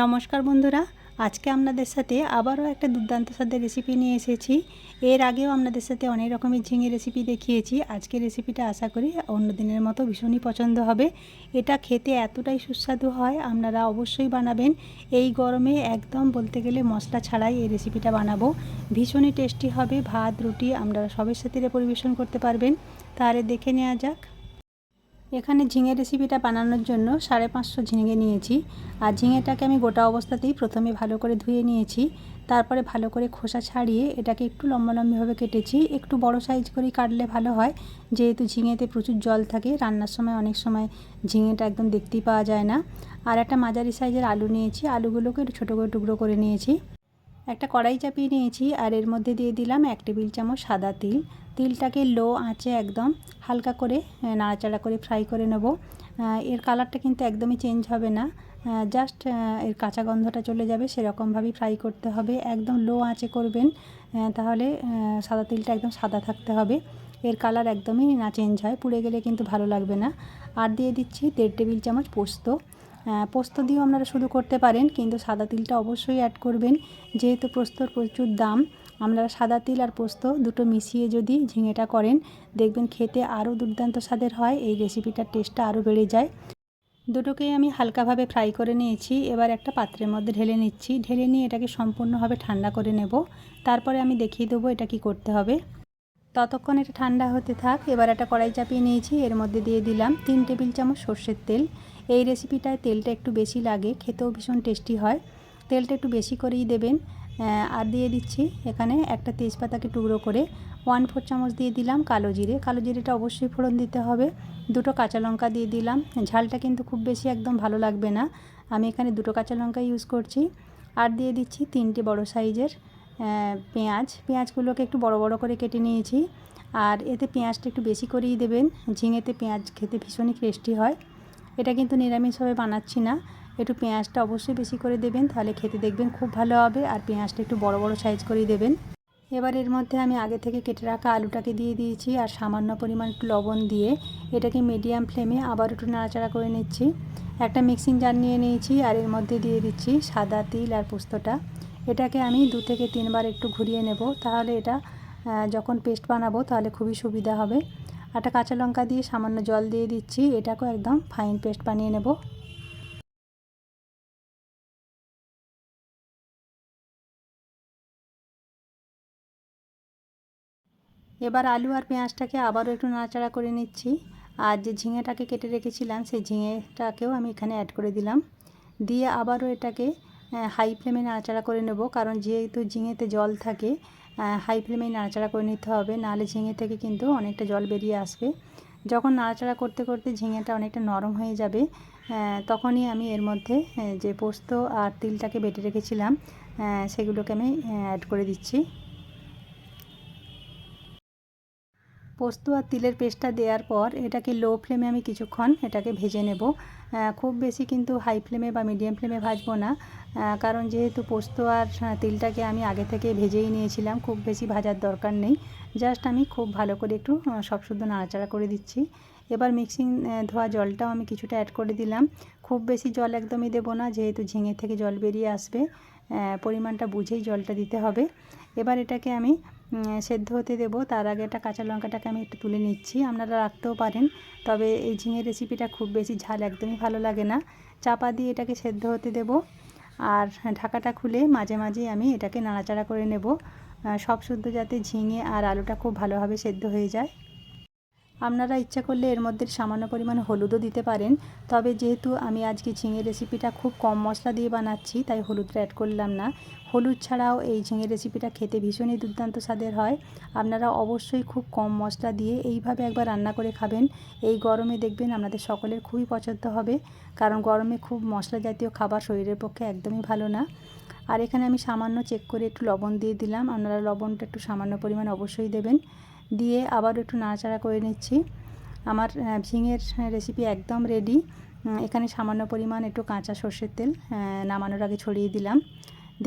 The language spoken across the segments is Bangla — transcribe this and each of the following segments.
নমস্কার বন্ধুরা, আজকে আপনাদের সাথে আবারও একটা দুর্দান্ত স্বাদের রেসিপি নিয়ে এসেছি। এর আগেও আপনাদের সাথে অনেক রকমের ঝিঙে রেসিপি দেখিয়েছি। আজকে রেসিপিটা আশা করি অন্য দিনের মতো ভীষণই পছন্দ হবে। এটা খেতে এতটাই সুস্বাদু হয়, আপনারা অবশ্যই বানাবেন। এই গরমে একদম বলতে গেলে মশলা ছাড়াই এই রেসিপিটা বানাবো। ভীষণই টেস্টি হবে, ভাত, রুটি, আপনারা সবের সাথে পরিবেশন করতে পারবেন। তাহলে দেখে নেওয়া যাক। এখানে ঝিঙে রেসিপিটা বানানোর জন্য সাড়ে পাঁচশো ঝিঙে নিয়েছি। আর ঝিঙেটাকে আমি গোটা অবস্থাতেই প্রথমে ভালো করে ধুয়ে নিয়েছি। তারপরে ভালো করে খোসা ছাড়িয়ে এটাকে একটু লম্বা লম্বিভাবে কেটেছি। একটু বড় সাইজ করেই কাটলে ভালো হয়। যেহেতু ঝিঙেতে প্রচুর জল থাকে, রান্নার সময় অনেক সময় ঝিঙেটা একদম দেখতেই পাওয়া যায় না। আর একটা মাঝারি সাইজের আলু নিয়েছি। আলুগুলোকে একটু ছোটো করে টুকরো করে নিয়েছি। একটা কড়াই চাপিয়ে নিয়েছি আর এর মধ্যে দিয়ে দিলাম এক টেবিল চামচ সাদা তিল। তিলটাকে লো আঁচে একদম হালকা করে নাড়াচাড়া করে ফ্রাই করে নেব। এর কালারটা কিন্তু একদমই চেঞ্জ হবে না। জাস্ট এর কাঁচা গন্ধটা চলে যাবে সেরকমভাবেই ফ্রাই করতে হবে। একদম লো আঁচে করবেন তাহলে সাদা তিলটা একদম সাদা থাকতে হবে। এর কালার একদমই না চেঞ্জ হয়, পুড়ে গেলে কিন্তু ভালো লাগবে না। আর দিয়ে দিচ্ছি দেড় টেবিল চামচ পোস্ত। পোস্ত দিয়েও আপনারা শুধু করতে পারেন, কিন্তু সাদা তিলটা অবশ্যই অ্যাড করবেন। যেহেতু পোস্তর প্রচুর দাম, আপনারা সাদা তিল আর পোস্ত দুটো মিশিয়ে যদি ঝিঙেটা করেন, দেখবেন খেতে আরও দুর্দান্ত স্বাদের হয়, এই রেসিপিটার টেস্টটা আরও বেড়ে যায়। দুটোকেই আমি হালকাভাবে ফ্রাই করে নিয়েছি। এবার একটা পাত্রের মধ্যে ঢেলে নিচ্ছি। ঢেলে নিয়ে এটাকে সম্পূর্ণভাবে ঠান্ডা করে নেব। তারপরে আমি দেখিয়ে দেবো এটা কি করতে হবে। ততক্ষণ এটা ঠান্ডা হতে থাক, এবার একটা কড়াই চাপিয়ে নিয়েছি, এর মধ্যে দিয়ে দিলাম তিন টেবিল চামচ সর্ষের তেল। এই রেসিপিটায় তেলটা একটু বেশি লাগে, খেতেও ভীষণ টেস্টি হয়। তেলটা একটু বেশি করেই দেবেন। আর দিয়ে দিচ্ছি এখানে একটা তেজপাতাকে টুকরো করে ওয়ান ফোর চামচ দিয়ে দিলাম কালো জিরে। কালো জিরেটা অবশ্যই ফোড়ন দিতে হবে। দুটো কাঁচা লঙ্কা দিয়ে দিলাম। ঝালটা কিন্তু খুব বেশি একদম ভালো লাগবে না। আমি এখানে দুটো কাঁচা লঙ্কা ইউজ করছি। আর দিয়ে দিচ্ছি তিনটে বড় সাইজের পেঁয়াজ। পেঁয়াজগুলোকে একটু বড় বড় করে কেটে নিয়েছি। আর এতে পেঁয়াজটা একটু বেশি করেই দেবেন। ঝিঙেতে পেঁয়াজ খেতে ভীষণই টেস্টি হয়। এটা কিন্তু নিরামিষভাবে বানাচ্ছি না। একটু পেঁয়াজটা অবশ্যই বেশি করে দেবেন, তাহলে খেতে দেখবেন খুব ভালো হবে। আর পেঁয়াজটা একটু বড় বড় সাইজ করেই দেবেন। এবার এর মধ্যে আমি আগে থেকে কেটে রাখা আলুটাকে দিয়ে দিয়েছি আর সামান্য পরিমাণ একটু লবণ দিয়ে এটাকে মিডিয়াম ফ্লেমে আবার একটু নাড়াচাড়া করে নিচ্ছি। একটা মিক্সিং জার নিয়ে নিয়েছি আর এর মধ্যে দিয়ে দিচ্ছি সাদা তিল আর পোস্তটা। এটাকে আমি দু থেকে তিনবার একটু ঘুরিয়ে নেব। তাহলে এটা যখন পেস্ট বানাবো তাহলে খুবই সুবিধা হবে। একটা কাঁচা লঙ্কা দিয়ে সামান্য জল দিয়ে দিচ্ছি। এটাকেও একদম ফাইন পেস্ট বানিয়ে নেব। এবার আলু আর পেঁয়াজটাকে আবারও একটু নাড়াচাড়া করে নিচ্ছি। আর যে ঝিঙেটাকে কেটে রেখেছিলাম, সেই ঝিঙেটাকেও আমি এখানে অ্যাড করে দিলাম। দিয়ে আবারও এটাকে হাই ফ্লেমে নাড়াচাড়া করে নেব। কারণ যেহেতু ঝিঙেতে জল থাকে হাই ফ্লেমে নাড়াচাড়া করে নিতে হবে। নাহলে ঝিঙে থেকে কিন্তু অনেকটা জল বেরিয়ে আসবে। যখন নাড়াচাড়া করতে করতে ঝিঙেটা অনেকটা নরম হয়ে যাবে তখনই আমি এর মধ্যে যে পোস্ত আর তিলটাকে বেটে রেখেছিলাম সেগুলোকে আমি অ্যাড করে দিচ্ছি। পোস্ত আর তিলের পেস্টটা দেওয়ার পর এটাকে লো ফ্লেমে আমি কিছুক্ষণ এটাকে ভেজে নেব। খুব বেশি কিন্তু হাই ফ্লেমে বা মিডিয়াম ফ্লেমে ভাজবো না কারণ যেহেতু পোস্ত আর তিলটাকে আমি আগে থেকে ভেজেই নিয়েছিলাম, খুব বেশি ভাজার দরকার নেই। জাস্ট আমি খুব ভালো করে একটু সব শুদ্ধ নাড়াচাড়া করে দিচ্ছি। এবার মিক্সিং ধোয়া জলটাও আমি কিছুটা অ্যাড করে দিলাম। খুব বেশি জল একদমই দেবো না, যেহেতু ঝিঙে থেকে জল বেরিয়ে আসবে পরিমাণটা বুঝেই জলটা দিতে হবে। এবার এটাকে আমি সেদ্ধ হতে দেবো। তার আগে একটা কাঁচা লঙ্কাটাকে আমি একটু তুলে নিচ্ছি। আপনারা রাখতেও পারেন। তবে এই ঝিঙের রেসিপিটা খুব বেশি ঝাল একদমই ভালো লাগে না। চাপা দিয়ে এটাকে সেদ্ধ হতে দেব। আর ঢাকাটা খুলে মাঝে মাঝে আমি এটাকে নাড়াচাড়া করে নেব। সব শুদ্ধ যাতে ঝিঙে আর আলুটা খুব ভালোভাবে সেদ্ধ হয়ে যায়। আপনারা ইচ্ছা করলে এর মধ্যে সামান্য পরিমাণ হলুদও দিতে পারেন। তবে যেহেতু আমি আজকে ঝিঙে রেসিপিটা খুব কম মশলা দিয়ে বানাচ্ছি, তাই হলুদটা অ্যাড করলাম না। হলুদ ছাড়াও এই ঝিঙে রেসিপিটা খেতে ভীষণই দুর্দান্ত স্বাদের হয়। আপনারা অবশ্যই খুব কম মশলা দিয়ে এইভাবে একবার রান্না করে খাবেন। এই গরমে দেখবেন আপনাদের সকলের খুবই পছন্দ হবে, কারণ গরমে খুব মশলা জাতীয় খাবার শরীরের পক্ষে একদমই ভালো না। আর এখানে আমি সামান্য চেক করে একটু লবণ দিয়ে দিলাম। আপনারা লবণটা একটু সামান্য পরিমাণ অবশ্যই দেবেন। দিয়ে আবার একটু নাড়াচাড়া করে নিচ্ছি। আমার ঝিঙের রেসিপি একদম রেডি এখানে সামান্য পরিমাণ একটু কাঁচা সর্ষের তেল নামানোর আগে ছড়িয়ে দিলাম।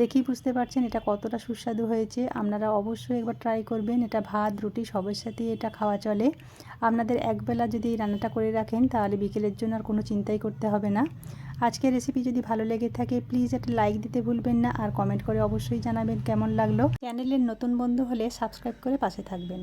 দেখি বুঝতে পারছেন এটা কতটা সুস্বাদু হয়েছে। আপনারা অবশ্যই একবার ট্রাই করবেন। এটা ভাত, রুটি, সবের সাথেই এটা খাওয়া চলে। আপনাদের একবেলা যদি রান্নাটা করে রাখেন, তাহলে বিকেলের জন্য আর কোনো চিন্তাই করতে হবে না। আজকের রেসিপি যদি ভালো লেগে থাকে প্লিজ একটা লাইক দিতে ভুলবেন না। আর কমেন্ট করে অবশ্যই জানাবেন কেমন লাগল। চ্যানেলের নতুন বন্ধু হলে সাবস্ক্রাইব করে পাশে থাকবেন।